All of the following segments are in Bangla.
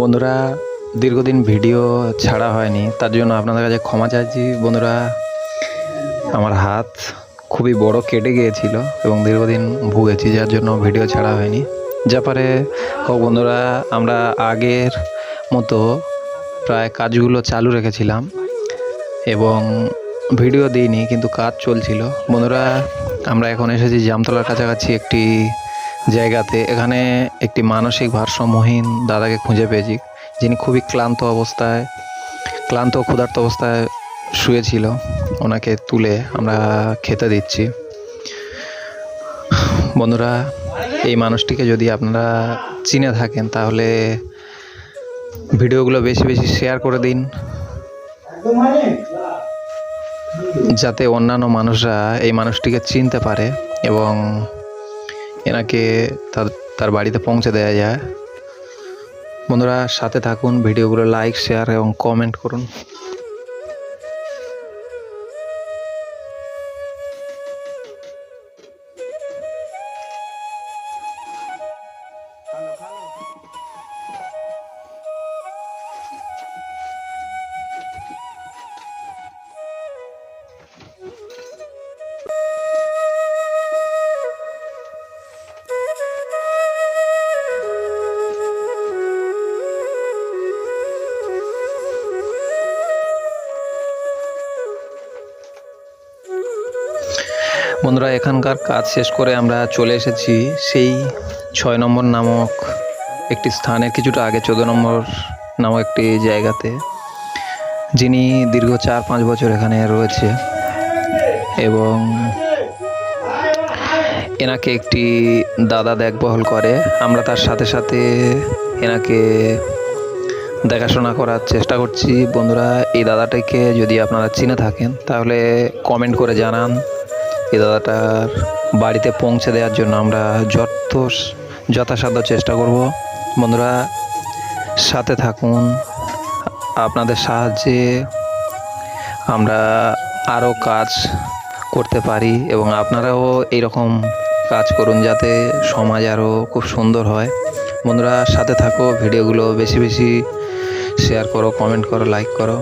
বন্ধুরা, দীর্ঘদিন ভিডিও ছাড়া হয়নি, তার জন্য আপনাদের কাছে ক্ষমা চাইছি। বন্ধুরা, আমার হাত খুবই বড় কেটে গিয়েছিল এবং দীর্ঘদিন ভুগেছি, যার জন্য ভিডিও ছাড়া হয়নি। যা পারে হোক বন্ধুরা, আমরা আগের মতো প্রায় কাজগুলো চালু রেখেছিলাম এবং ভিডিও দিইনি, কিন্তু কাজ চলছিল। বন্ধুরা, আমরা এখন এসেছি জামতলার কাছাকাছি একটি জায়গাতে। এখানে একটি মানসিক ভারসাম্যহীন দাদাকে খুঁজে পেয়েছি, যিনি খুবই ক্লান্ত অবস্থায়, ক্লান্ত ক্ষুধার্ত অবস্থায় শুয়েছিল। ওনাকে তুলে আমরা খেতে দিচ্ছি। বন্ধুরা, এই মানুষটিকে যদি আপনারা চিনে থাকেন, তাহলে ভিডিওগুলো বেশি বেশি শেয়ার করে দিন। যাতে অন্যান্য মানুষরা এই মানুষটিকে চিনতে পারে এবং এনাকে তার তার বাড়িতে পৌঁছে দেওয়া যায়। বন্ধুরা, সাথে থাকুন, ভিডিওগুলো লাইক শেয়ার এবং কমেন্ট করুন। বন্ধুরা, এখানকার কাজ শেষ করে আমরা চলে এসেছি সেই ছয় নম্বর নামক একটি স্থানের কিছুটা আগে চোদ্দ নম্বর নামক একটি জায়গাতে, যিনি দীর্ঘ চার পাঁচ বছর এখানে রয়েছে এবং এনাকে একটি দাদা দেখভাল করে। আমরা তার সাথে সাথে এনাকে দেখাশোনা করার চেষ্টা করছি। বন্ধুরা, এই দাদাটাকে যদি আপনারা চিনে থাকেন, তাহলে কমেন্ট করে জানান। এই দাদাটার বাড়িতে পৌঁছে দেওয়ার জন্য আমরা যত যথাসাধ্য চেষ্টা করব। বন্ধুরা, সাথে থাকুন। আপনাদের সাহায্যে আমরা আরও কাজ করতে পারি এবং আপনারাও এইরকম কাজ করুন যাতে সমাজ আরও খুব সুন্দর হয়। বন্ধুরা, সাথে থাকো, ভিডিওগুলো বেশি বেশি শেয়ার করো, কমেন্ট করো, লাইক করো।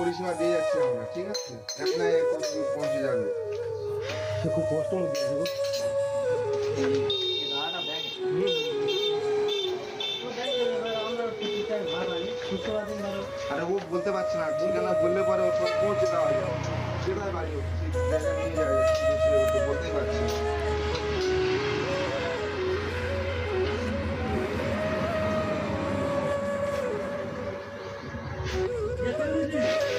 পরিষেবা দিয়ে যাচ্ছি আমরা ঠিক আছে এক না এক পৌঁছে যাবে খুব কষ্ট হচ্ছে আরে ও বলতে পারছে না ঠিকানা বললে পরে ওর পর পৌঁছে দেওয়া যাবে সেটাই বাড়ি জায়গা নিয়ে যাবে বলতেই পারছি Yeah.